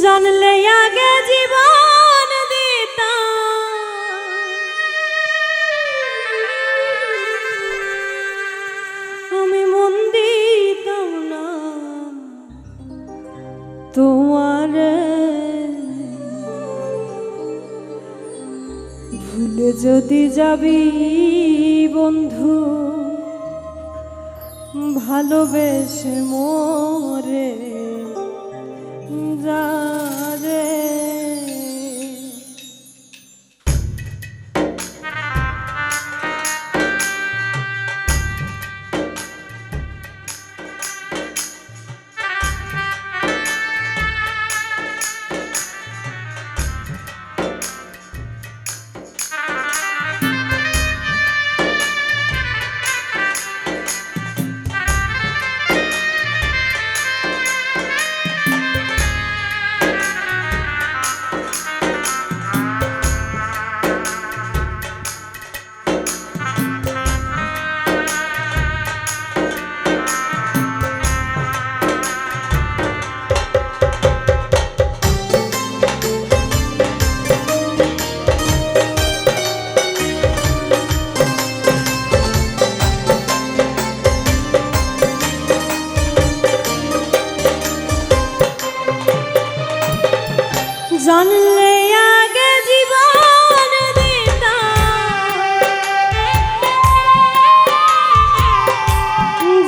জানলে আগে জীবন দিতাম। আমি মন দিতাম না। তোমার ভুলে যদি যাবি বন্ধু, ভালোবেসে মোরে the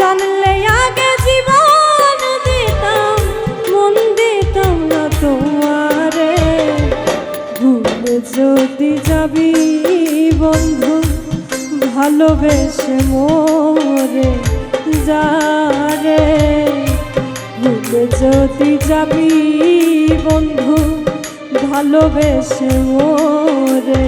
জানলে আগে না তোমারে। ভুলে যদি যাবি বন্ধু, ভালোবেসে মোরে যারে। ভুলে যদি যাবি বন্ধু, ভালোবেসে মোরে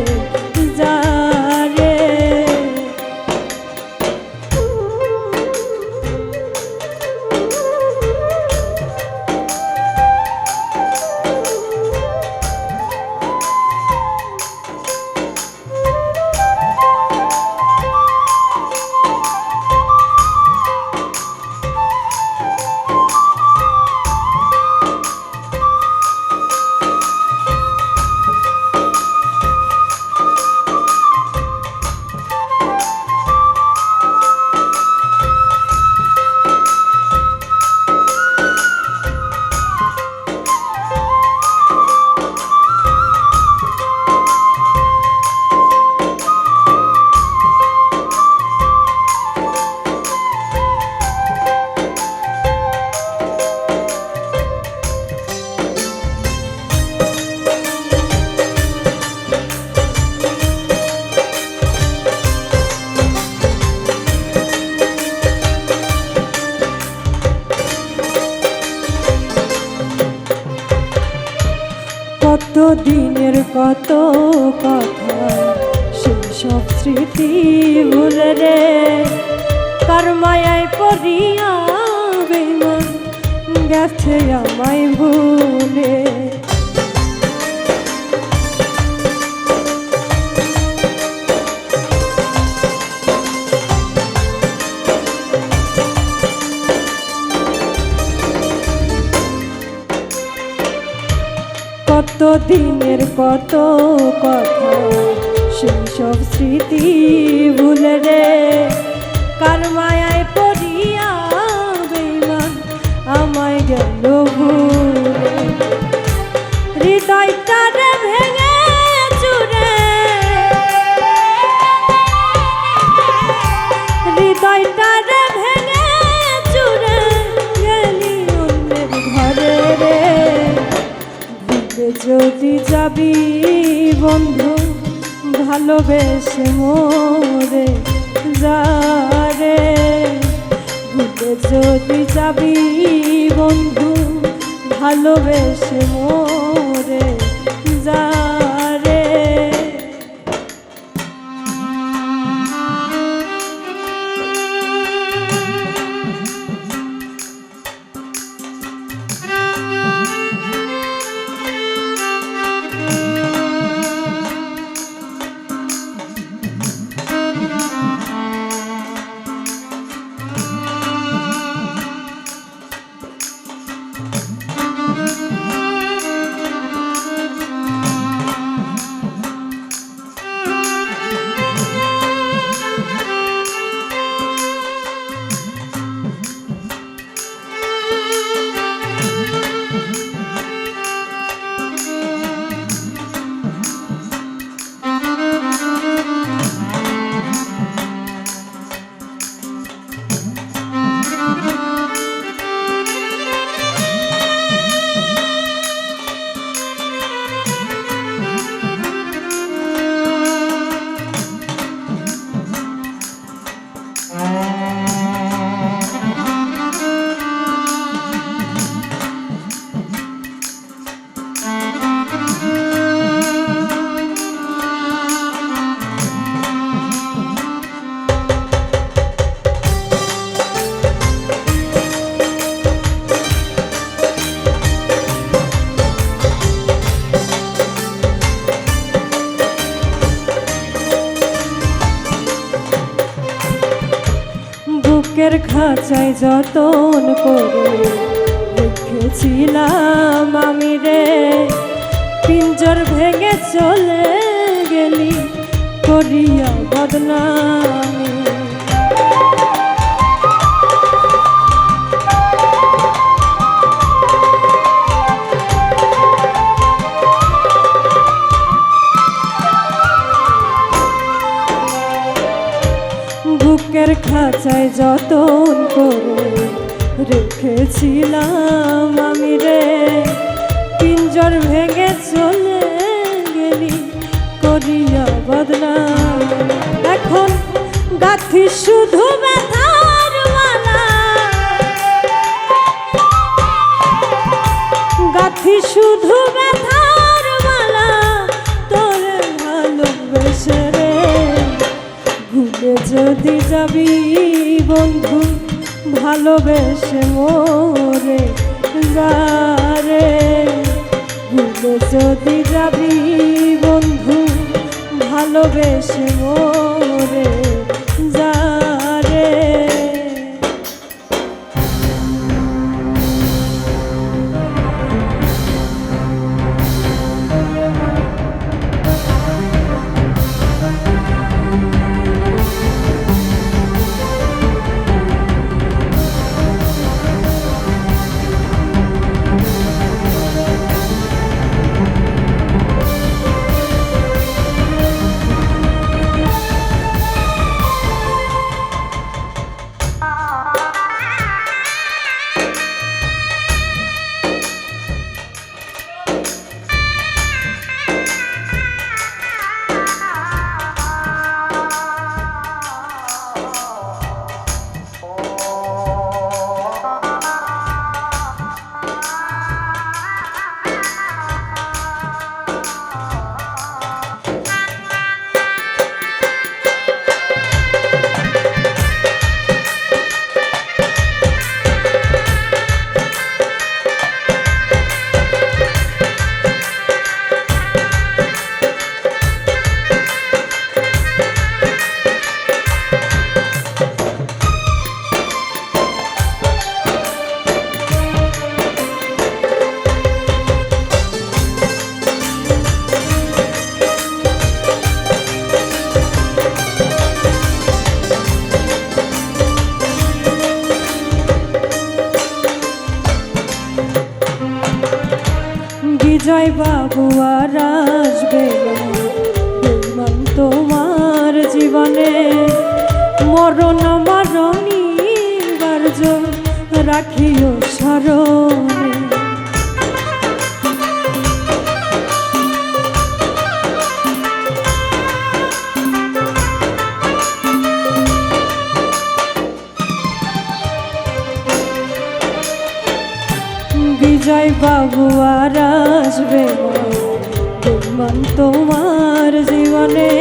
স্মৃতি ভুলে রে। কার মায়ায় পড়িয়া বেমান গেছে আমায় ভুলে। কত দিনের কত কথা সব স্মৃতি ভুলে রে। কার মায়ায় পড়িয়া বেমান আমায় গেল ভুলে? ভালোবেসে মোরে যারে। ভুলে যদি যাবি বন্ধু ভালোবেসে মোরে বুকের খাঁচায় যতন করে রেখেছিলাম আমি রে। পিঞ্জর ভেঙে চলে গেলি করিয়া বদনামি। যতন করে রেখেছিলাম আমি রে। পিঞ্জর ভেঙে চলে গেলি, করিয়া বদনাম এখন গাথি শুধু গাথি শুধু ব্যথার যদি যাবি বন্ধু ভালোবেসে মোরে যারে ভুলে যদি যাবি বন্ধু ভালোবেসে মোরে বিজয় বাবু আর আসবে। তোমার জীবনে মরণ মরণী বার্য রাখিও স্মরণে বিজয় বাবু আর আসবে। তোমার তোমার জীবনে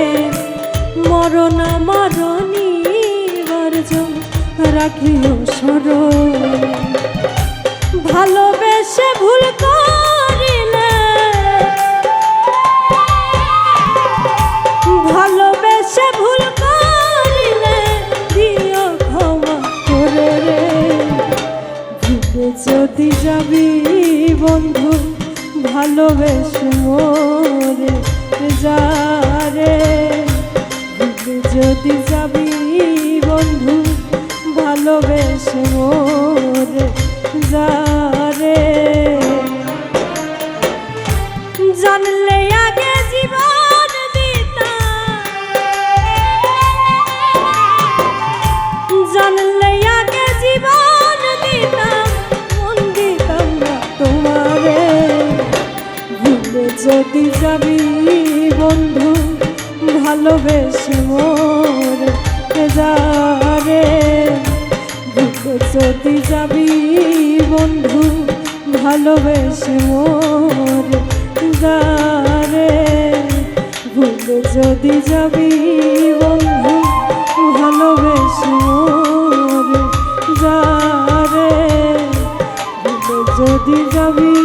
মরণ মরণী রাখিও সর ভালোবেসে ভুল করিলে ভালোবেসে মোরে যারে। যদি যাবি বন্ধু ভালোবেসে মোর যারে ভুলে যদি যাবি বন্ধু, ভালোবেসে মোর যারে ভুলে যদি যাবি বন্ধু, ভালোবেসে মোর যারে ভুলে যদি যাবি